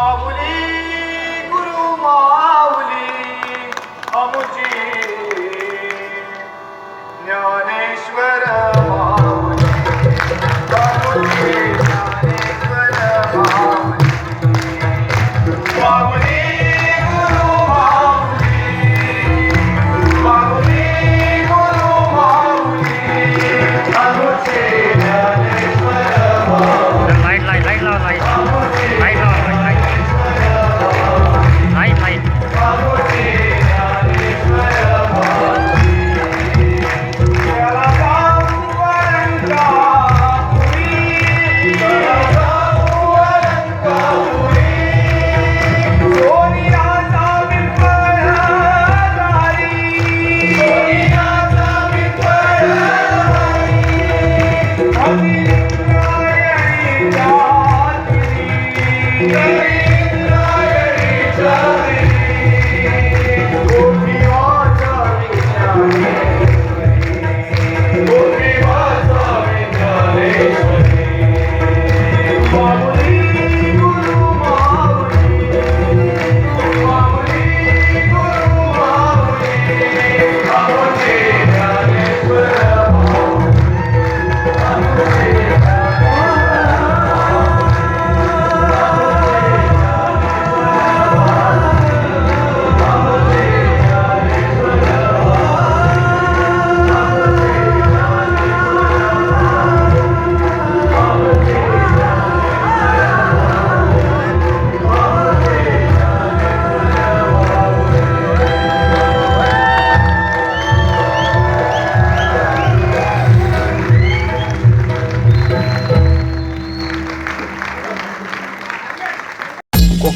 Amuli Guru Mauli Amuli Yeah.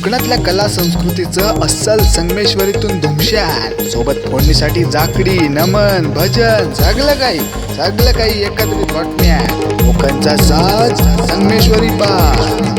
कोकणातल्या कला संस्कृतीचं अस्सल संगमेश्वरीतून धुमशान सोबत फोडणीसाठी जाकडी नमन भजन सगळं काही सगळं काही एकत्रित वाटण्या कोकणचा साज संगमेश्वरी पा